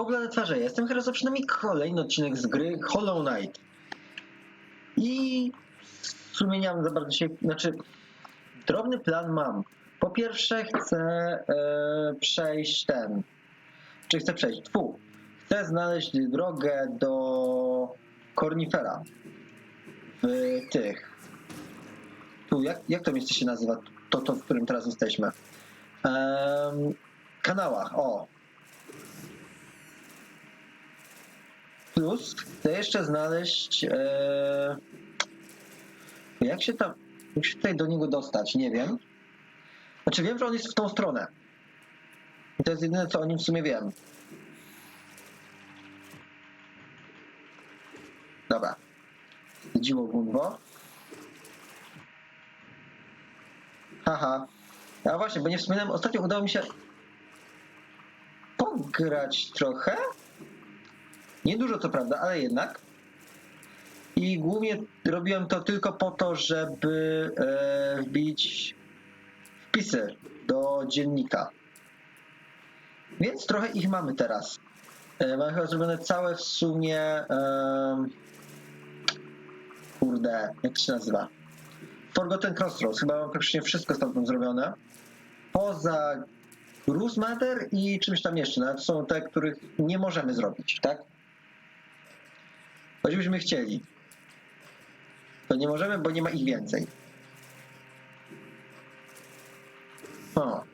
Pogląd na twarze. Jestem teraz zaczyna mi kolejny odcinek z gry Hollow Knight. I w sumie nie mam za bardzo dzisiaj, znaczy drobny plan mam. Po pierwsze chcę e, przejść ten, czy chcę przejść, tfu, chcę znaleźć drogę do Kornifera w tych, tu, jak, jak to miejsce się nazywa, to, to w którym teraz jesteśmy? Kanałach, o, Plus chcę jeszcze znaleźć. E... Jak się tam. Jak się tutaj do niego dostać? Nie wiem. Znaczy wiem, że on jest w tą stronę. I to jest jedyne, co o nim w sumie wiem. Dobra. Dziło Gunwo. Haha. A właśnie, bo nie wspominałem, ostatnio udało mi się pograć trochę. Niedużo co prawda, ale jednak. I głównie robiłem to tylko po to, żeby e, wbić wpisy do dziennika. Więc trochę ich mamy teraz. E, mam chyba zrobione całe w sumie. E, kurde, jak to się nazywa? Forgotten Crossroads. Chyba mam praktycznie wszystko stamtąd zrobione. Poza Ruse Matter i czymś tam jeszcze. Nawet są te, których nie możemy zrobić, tak? Choćbyśmy chcieli. To nie możemy, bo nie ma ich więcej. O.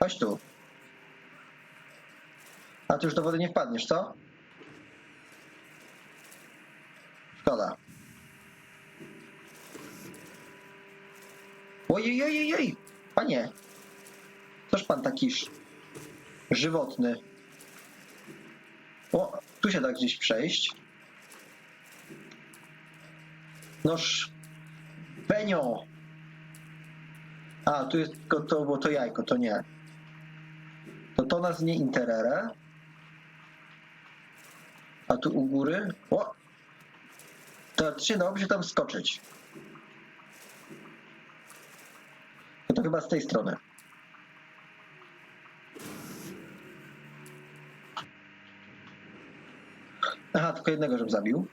Chodź tu. A ty już do wody nie wpadniesz, co? Szkoda. Ojej! Panie! Coż pan taki ż- żywotny? O, tu się da gdzieś przejść. Noż. Benio! A, tu jest tylko to, bo to jajko, to nie. To to nas nie interere. A tu u góry. O! To się dałoby się tam skoczyć. No to chyba z tej strony. Aha, tylko jednego, żebym zabił.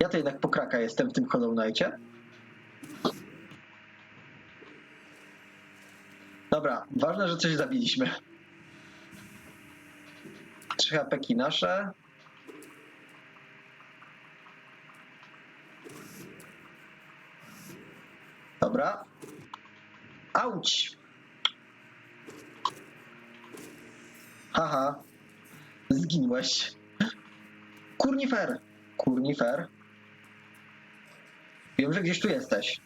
Ja to jednak pokraka jestem w tym Hollow Knightie. Dobra, ważne, że coś zabiliśmy. Trzy hapeki nasze. Dobra. Auć! Haha. Zginłeś. Kurnifer. Kurnifer. Wiem, że gdzieś tu jesteś.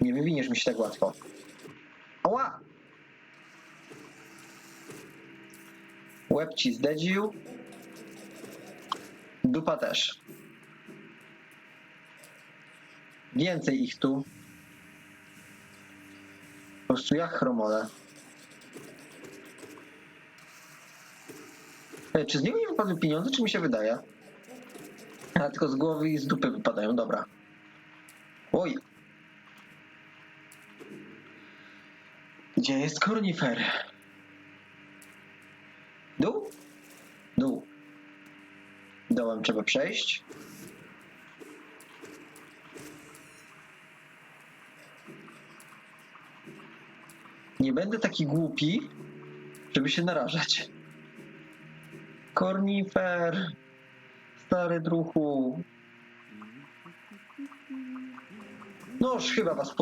Nie wywiniesz mi się tak łatwo. Ała! Łeb ci zdedził. Dupa też. Więcej ich tu. Po prostu jak chromole. Czy z niego nie wypadły pieniądze, czy mi się wydaje? A tylko z głowy i z dupy wypadają, dobra. Oj. Gdzie jest kornifer? Dół? Dół. Dołem trzeba przejść. Nie będę taki głupi, żeby się narażać. Kornifer. Stary druhu. Noż chyba was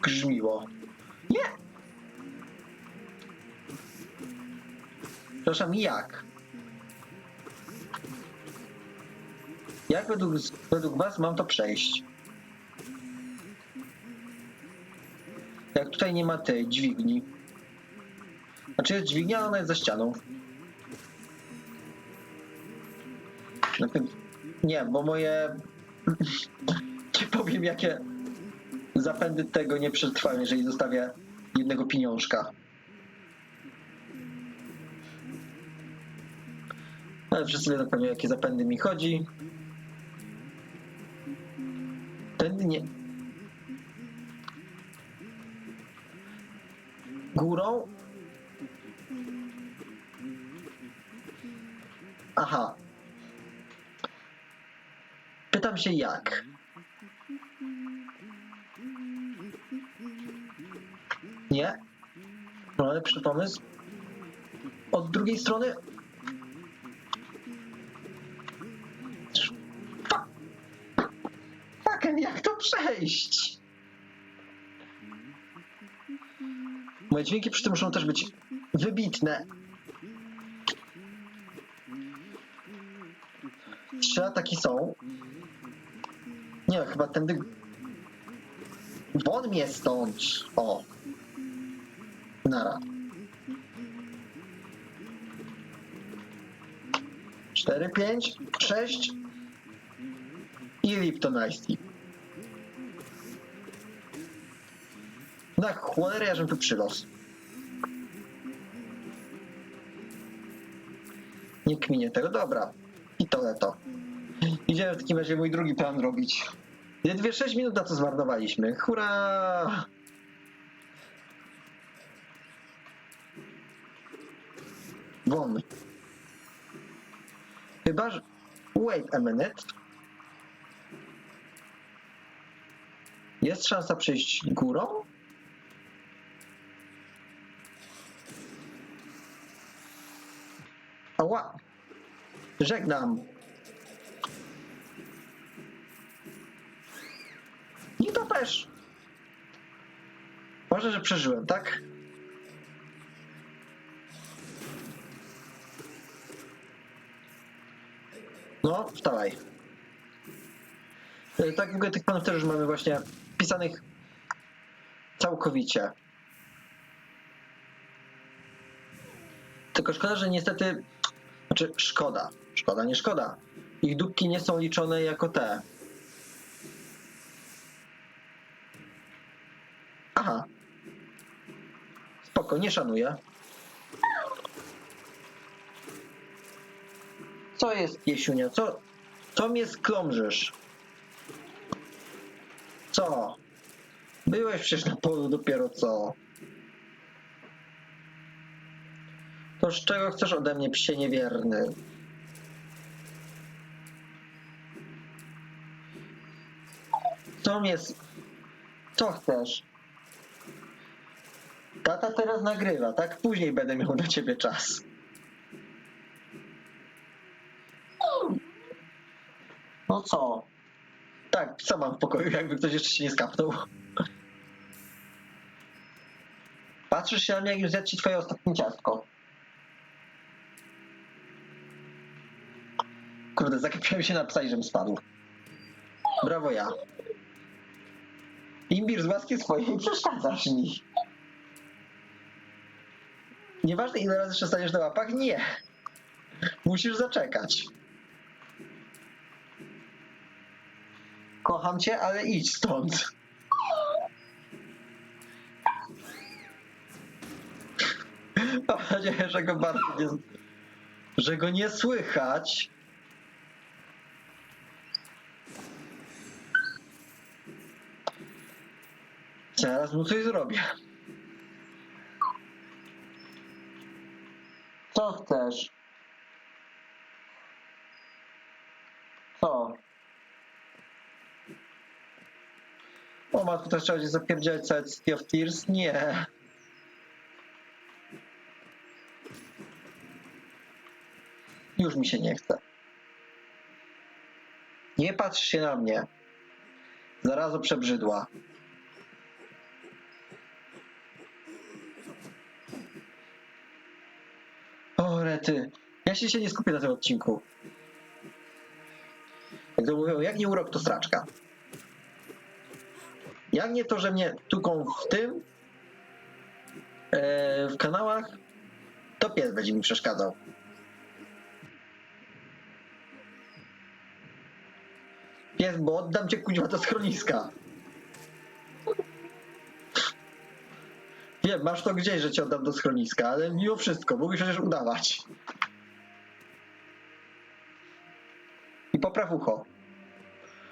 pogrzmiło. Nie! Przepraszam, jak? Jak według, według was mam to przejść? Jak tutaj nie ma tej dźwigni. Znaczy jest dźwignia, ona jest za ścianą. Nie, bo moje. Nie powiem, jakie zapędy tego nie przetrwają, jeżeli zostawię jednego pieniążka. Ale wszyscy wiedzą pewnie, jakie zapędy mi chodzi. Tędy nie. górą. Aha. Pytam się jak. Nie? No lepszy pomysł. Od drugiej strony. Fa- Fucking jak to przejść? Moje dźwięki przy tym muszą też być wybitne. Trzy ataki są. Nie, chyba tędy... Won mnie stąd! O! Nara. Cztery, pięć, sześć i Lipton Ice Tea. Na cholerę, ja żem tu przylos. Nie kminie tego, dobra. I to leto. Idziemy w takim razie mój drugi plan robić. Ledwie 6 minut na to zmarnowaliśmy. Hurra! Won. Chyba, że... Wait a minute. Jest szansa przejść górą? Ała! Żegnam. I to też. Może, że przeżyłem, tak? No, wstawaj. E, Tak, w ogóle tych panów też już mamy właśnie pisanych całkowicie. Tylko szkoda, że niestety, znaczy szkoda, szkoda, nie szkoda. Ich dupki nie są liczone jako te. Aha. Spoko, nie szanuję. Co jest, Jesiunia? Co, co mnie sklążysz? Co? Byłeś przecież na polu dopiero co? To z czego chcesz ode mnie, psie niewierny? Co mnie... Co chcesz? Tata teraz nagrywa, tak? Później będę miał do ciebie czas. No co? Tak, co mam w pokoju, jakby ktoś jeszcze się nie skapnął. Patrzysz się na mnie, jak już zjadł ci twoje ostatnie ciastko. Kurde, zagapiłem się na psa i żem spadł. Brawo ja. Imbir z łaski swojej przeszkadzasz mi. Nieważne ile razy przestaniesz na łapach, nie. Musisz zaczekać. Kocham cię, ale idź stąd. Mam nadzieję, że go bardzo nie... że go nie słychać. Zaraz mu coś zrobię. Co chcesz? Co? O matko, też trzeba będzie zapierdziać całe City of Tears? Nie. Już mi się nie chce. Nie patrz się na mnie. Zarazo przebrzydła. Rety. Ja się nie skupię na tym odcinku. Jak to mówią, jak nie urok, to straczka. Jak nie to, że mnie tuką w tym, e, w kanałach, to pies będzie mi przeszkadzał. Pies, bo oddam cię kuźwa do schroniska. Wiem, masz to gdzieś, że cię oddam do schroniska, ale mimo wszystko, mógłbyś przecież udawać. I popraw ucho.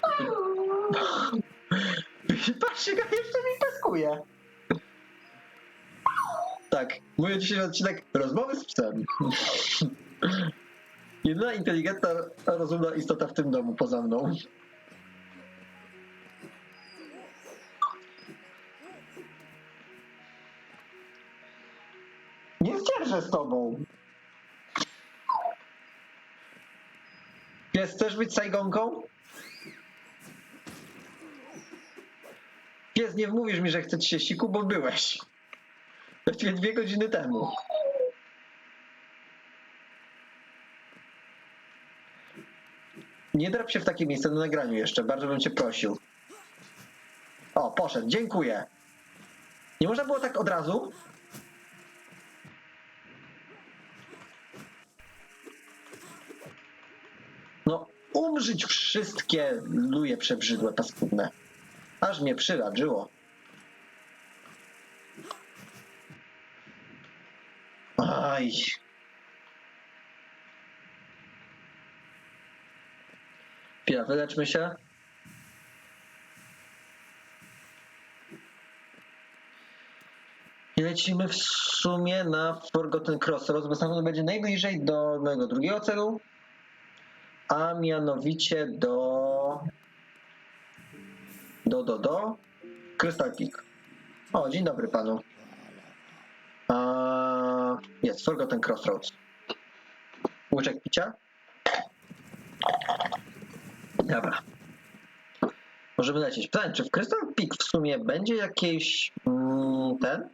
Patrzcie, jak jeszcze mi peskuje. Tak, mój dzisiejszy odcinek rozmowy z psem. Jedyna inteligentna, rozumna istota w tym domu poza mną. Z tobą. Pies, chcesz być Saigonką? Pies, nie wmówisz mi, że chce ci się siku, bo byłeś. Właściwie dwie godziny temu. Nie drap się w takie miejsce na nagraniu jeszcze, bardzo bym cię prosił. O, poszedł, dziękuję. Nie można było tak od razu? Umrzyć wszystkie luje przebrzydłe, paskudne. Aż mnie przyradżyło. Aj. Chwila, wyleczmy się. I lecimy w sumie na Forgotten Crossroads, bo stamtąd będzie najbliżej do mojego drugiego celu, a mianowicie do... do, do, do... Crystal Peak. O, dzień dobry panu. A, jest, Forgotten Crossroads. Łyczek picia? Dobra. Możemy lecieć. Pytanie, czy w Crystal Peak w sumie będzie jakieś mm, ten?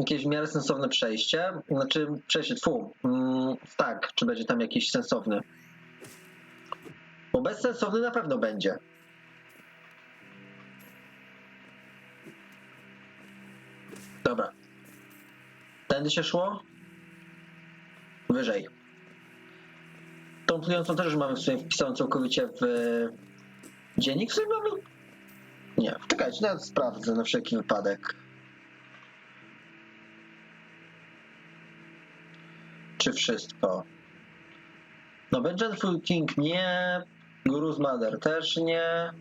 Jakieś w miarę sensowne przejście? Znaczy przejście, tfu. Mm, tak, czy będzie tam jakiś sensowny? Bo bezsensowny na pewno będzie. Dobra. Tędy się szło? Wyżej. Tą plującą też już mamy w sumie wpisaną całkowicie w dziennik, w sumie mamy? Nie, czekajcie, nawet sprawdzę na wszelki wypadek. Czy wszystko? No, Vengeful King nie, Guru's Mother też nie.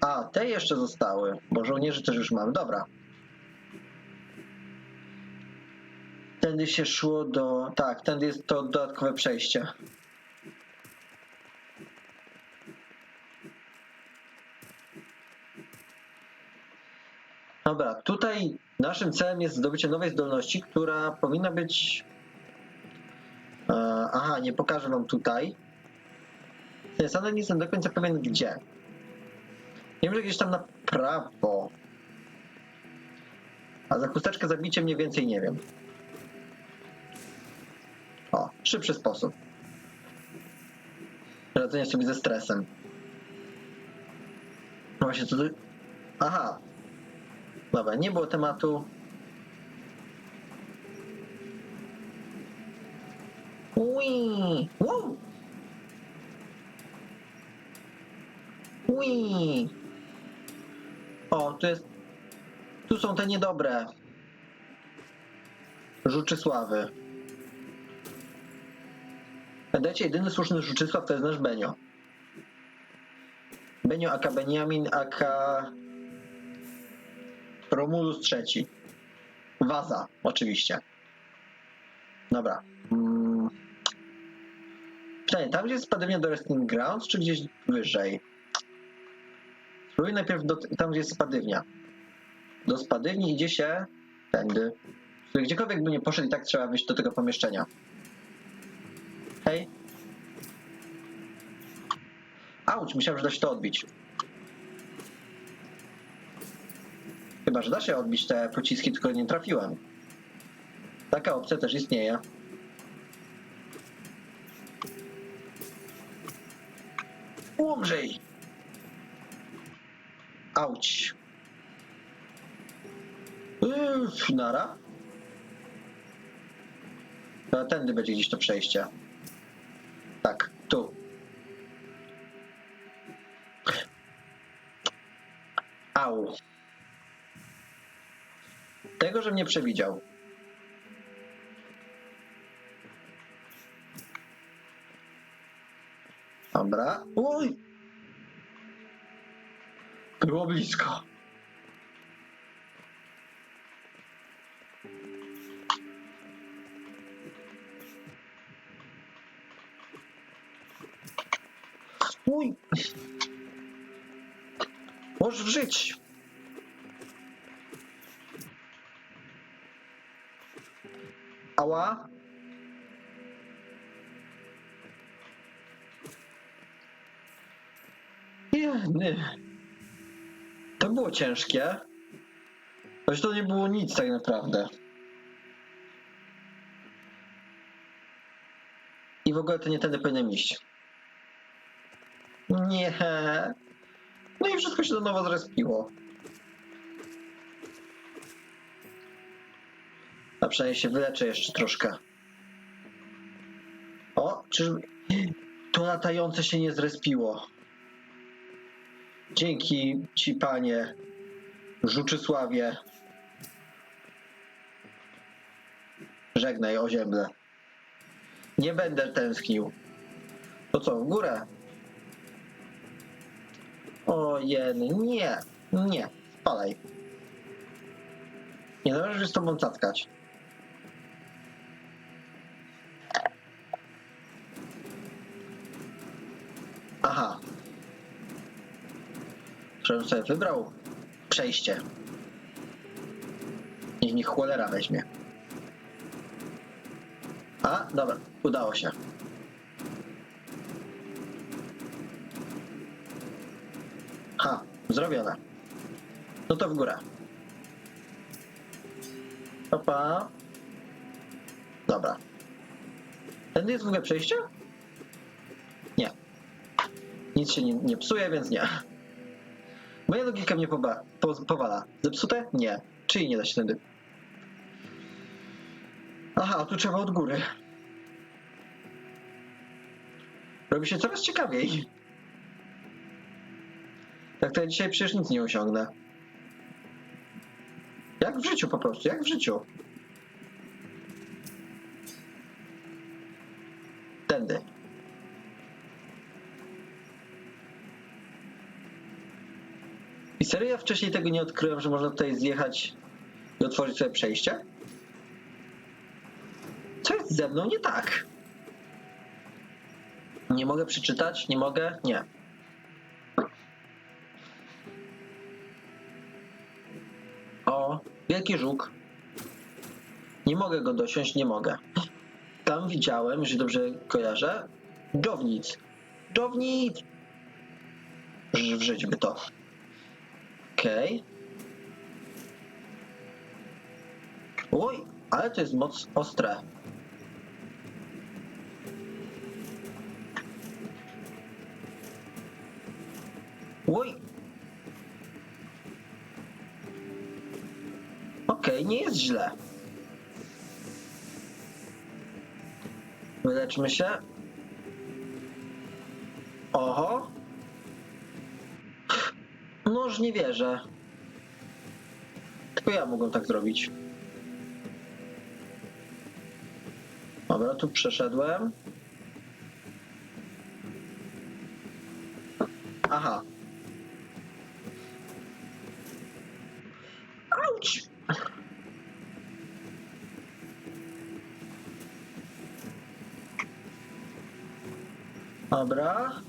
A, te jeszcze zostały, bo żołnierzy też już mamy. Dobra. Tędy się szło do. Tak, tędy jest to dodatkowe przejście. Dobra, tutaj naszym celem jest zdobycie nowej zdolności, która powinna być. Aha, nie pokażę wam tutaj. Nie, sam nie jestem do końca pewien gdzie. Wiem, że gdzieś tam na prawo. A za chusteczkę zabicie mniej więcej nie wiem. O, szybszy sposób. Radzenie sobie ze stresem. No właśnie, co tu... Aha. Dobra, nie było tematu. Ui! Wow! Ui! O, tu jest... Tu są te niedobre. Żuczysławy. Pamiętajcie, jedyny słuszny Żuczysław to jest nasz Benio. Benio aka Beniamin aka Romulus III. Waza, oczywiście. Dobra. Pytanie, tam gdzie jest spadownia do Resting Grounds, czy gdzieś wyżej? Spróbuj najpierw do, tam, gdzie jest spadywnia. Do spadywni idzie się tędy. Gdziekolwiek by nie poszedł, i tak trzeba wyjść do tego pomieszczenia. Hej. Auć, myślałem, że da się to odbić. Chyba, że da się odbić te pociski, tylko nie trafiłem. Taka opcja też istnieje. Umrzyj! Auć. Uff, nara. To tędy będzie gdzieś to przejście. Tak, tu. Au. Tego, że mnie przewidział. Dobra. Uj! Było blisko. Uj. Możesz żyć. Ała. To było ciężkie. Choć to nie było nic tak naprawdę. I w ogóle to nie tędy powinienem iść. Nie. No i wszystko się do nowa zrespiło. A przynajmniej się wyleczę jeszcze troszkę. O, czyżby... To latające się nie zrespiło. Dzięki ci, panie Żuczysławie. Żegnaj, oziemle. Nie będę tęsknił. To co, w górę? O jeny, nie, nie, spadaj. Nie należy z tobą cackać. Żebym sobie wybrał przejście. Niech mi cholera weźmie. A, dobra, udało się. Ha, zrobione. No to w górę. Opa. Dobra. Tędy jest w ogóle przejście? Nie. Nic się nie, nie psuje, więc nie. Moja logika mnie poba, po, powala. Zepsute? Nie. Czyli nie da się tędy. Aha, tu trzeba od góry. Robi się coraz ciekawiej. Tak to ja dzisiaj przecież nic nie osiągnę. Jak w życiu po prostu, jak w życiu. Tędy. Serio ja wcześniej tego nie odkryłem, że można tutaj zjechać i otworzyć sobie przejście? Co jest ze mną nie tak? Nie mogę przeczytać? Nie mogę? Nie. O, wielki żuk. Nie mogę go dosiąść, nie mogę. Tam widziałem, jeżeli dobrze kojarzę. Dżownic! Ż- Wrzyć by to. Okej. Oj, ale to jest moc ostre. Oj. Okej, nie jest źle. Wyleczmy się. Oho. Noż nie wierzę. Tylko ja mogłem tak zrobić. Dobra, tu przeszedłem. Aha. Auć! Dobra.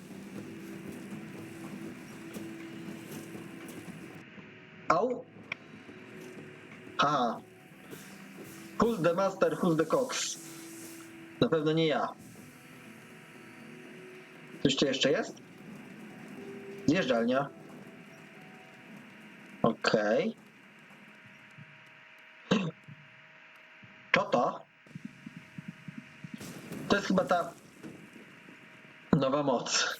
Au. Aha. Who's master, who's the cox? Na pewno nie ja. Coś tu jeszcze jest? Zjeżdżalnia. Okej. Co to? To jest chyba ta nowa moc.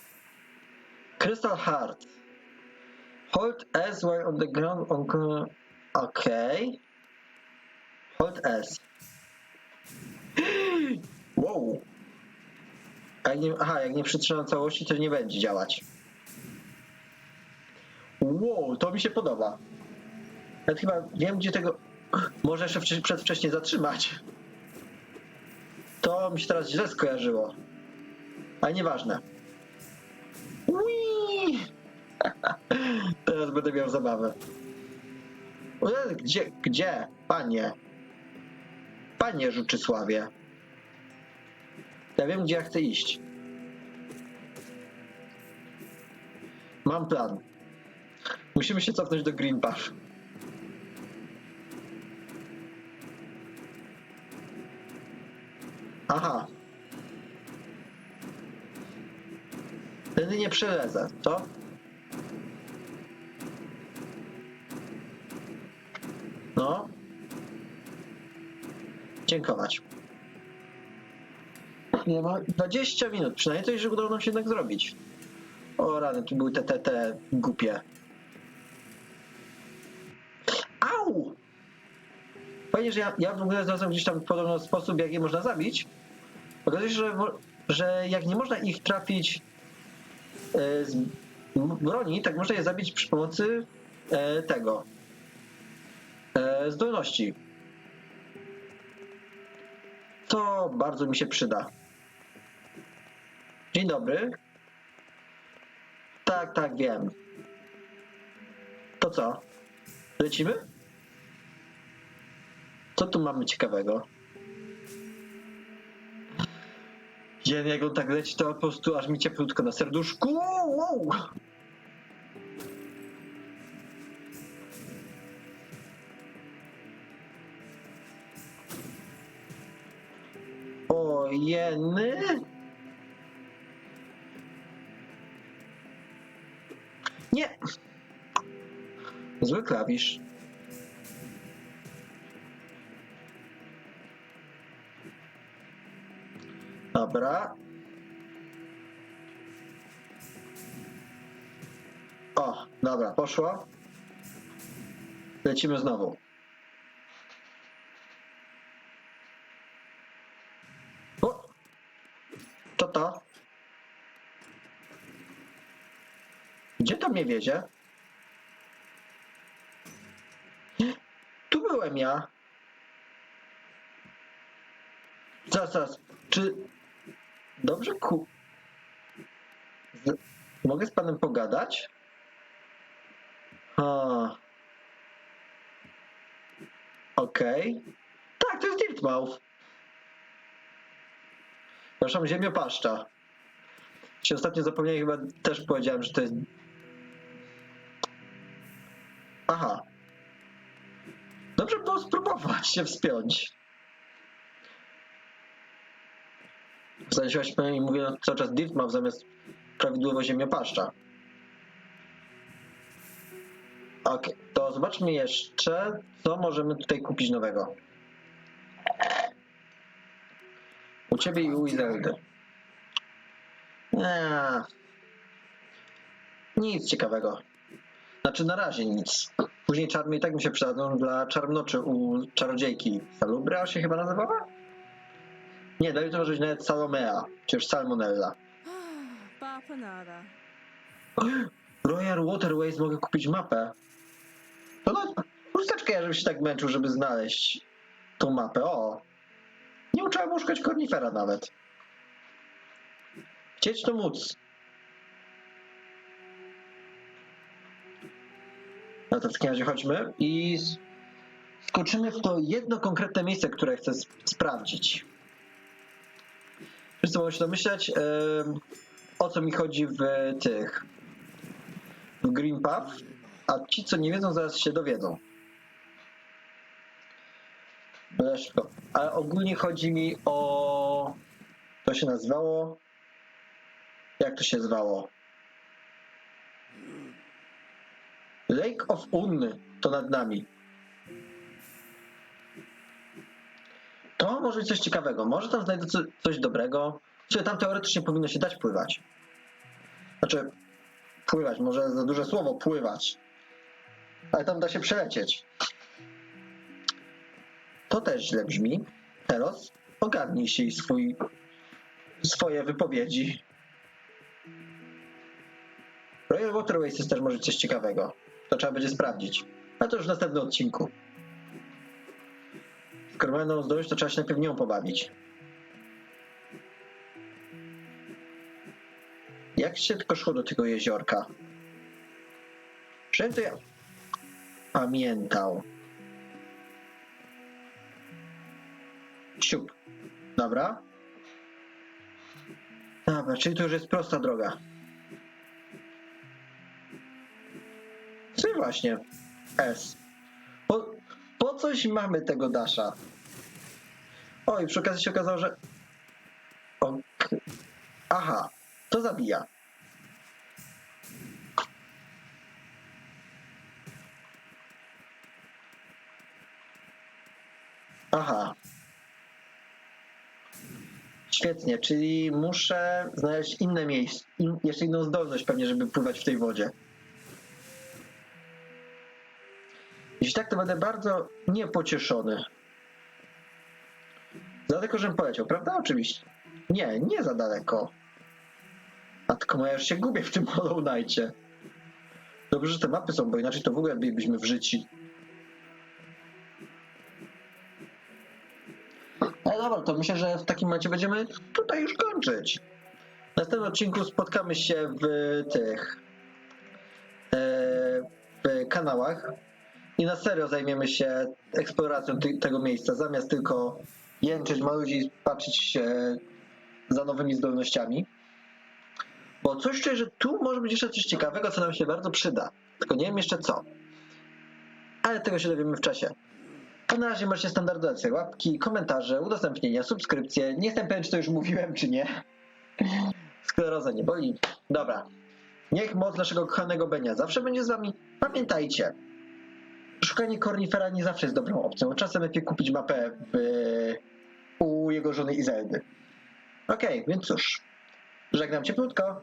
Crystal Heart. Hold S while on the ground. On... Okay. Hold S. A jak nie, aha, jak nie przytrzymam całości, to nie będzie działać. Wow, to mi się podoba. Ja chyba wiem, gdzie tego. Może jeszcze przedwcześnie zatrzymać. To mi się teraz źle skojarzyło. Ale nieważne. Ui! Teraz będę miał zabawę. Gdzie, gdzie, panie? Panie Żuczysławie. Ja wiem, gdzie ja chcę iść. Mam plan. Musimy się cofnąć do Green Path. Aha. Wtedy nie przelezę, to? No. Dziękować. Nie ma 20 minut, przynajmniej coś, że udało nam się jednak zrobić. O rany, tu były te, te, te głupie. Au! Fajnie, że ja, ja w ogóle znalazłem gdzieś tam podobny sposób, jak je można zabić. Okazuje się, że, że jak nie można ich trafić e, z broni, tak można je zabić przy pomocy e, tego. E, zdolności. To bardzo mi się przyda. Dzień dobry. Tak, tak, wiem. To co? Lecimy? Co tu mamy ciekawego? Jen, jak on tak leci, to po prostu aż mi cieplutko na serduszku. Wow, wow. Nie. Zły klawisz. Dobra. O, dobra, poszło. Lecimy znowu. O! Co to? Gdzie to mnie wiedzie? Tu byłem ja. Zaraz, zaraz. Czy Dobrze, ku. Z... Mogę z panem pogadać? A. Okej. Tak, to jest Dirtmouth. Przepraszam, ziemiopaszcza. Się ostatnio zapomniałem, chyba też powiedziałem, że to jest. Aha. Dobrze było spróbować się wspiąć. Znaleźłaś i mówię cały czas Dirtmouth zamiast prawidłowo ziemiopaszcza. Ok, to zobaczmy jeszcze, co możemy tutaj kupić nowego. U ciebie i u Izeldy. Nie. Nic ciekawego. Znaczy na razie nic. Później czarmy i tak mi się przydadzą dla czarnoczy u czarodziejki. Salubra się chyba nazywała? Nie, daj to może być nawet Salomea, czy już Salmonella. Bapanada. Royal Waterways mogę kupić mapę. No no, chusteczkę ja, żebym się tak męczył, żeby znaleźć tą mapę. O! Nie trzeba było szukać kornifera nawet. Chcieć to móc. No to w takim razie chodźmy i skoczymy w to jedno konkretne miejsce, które chcę s- sprawdzić. Wszyscy mogą się domyślać, em, o co mi chodzi w tych w Green Path, a ci, co nie wiedzą, zaraz się dowiedzą. Byle szybko. Ale ogólnie chodzi mi o... To się nazywało... Jak to się zwało? Lake of Un to nad nami. To może być coś ciekawego. Może tam znajdę co, coś dobrego. Czy tam teoretycznie powinno się dać pływać. Znaczy, pływać, może za duże słowo pływać. Ale tam da się przelecieć. To też źle brzmi. Teraz ogarnij się i swój, swoje wypowiedzi. Royal Waterways jest też może coś ciekawego. To trzeba będzie sprawdzić. Ale to już w następnym odcinku. Skoro będą zdolność, to trzeba się najpierw nią pobawić. Jak się tylko szło do tego jeziorka? Żebym to ja pamiętał. Siup. Dobra. Dobra, czyli to już jest prosta droga. Czy właśnie S. Po, po coś mamy tego Dasha. Oj, przy okazji się okazało, że... Ok. Aha, to zabija. Aha. Świetnie, czyli muszę znaleźć inne miejsce, in, jeszcze inną zdolność pewnie, żeby pływać w tej wodzie. Jeśli tak, to będę bardzo niepocieszony. Za daleko, żebym poleciał, prawda? Oczywiście. Nie, nie za daleko. A tylko ja już się gubię w tym Hollow Knightie. Dobrze, że te mapy są, bo inaczej to w ogóle bylibyśmy w życi. No dobra, to myślę, że w takim momencie będziemy tutaj już kończyć. W następnym odcinku spotkamy się w tych e, w kanałach i na serio zajmiemy się eksploracją ty- tego miejsca, zamiast tylko jęczyć, maludzić, patrzeć się za nowymi zdolnościami. Bo coś czuję, że tu może być jeszcze coś ciekawego, co nam się bardzo przyda. Tylko nie wiem jeszcze co. Ale tego się dowiemy w czasie. A na razie dać sobie łapki, komentarze, udostępnienia, subskrypcje. Nie jestem pewien, czy to już mówiłem, czy nie. Skleroza nie boli. Dobra. Niech moc naszego kochanego Benia zawsze będzie z wami. Pamiętajcie, szukanie kornifera nie zawsze jest dobrą opcją. Czasem lepiej kupić mapę w, u jego żony Izeldy. Okej, więc cóż. Żegnam cieplutko.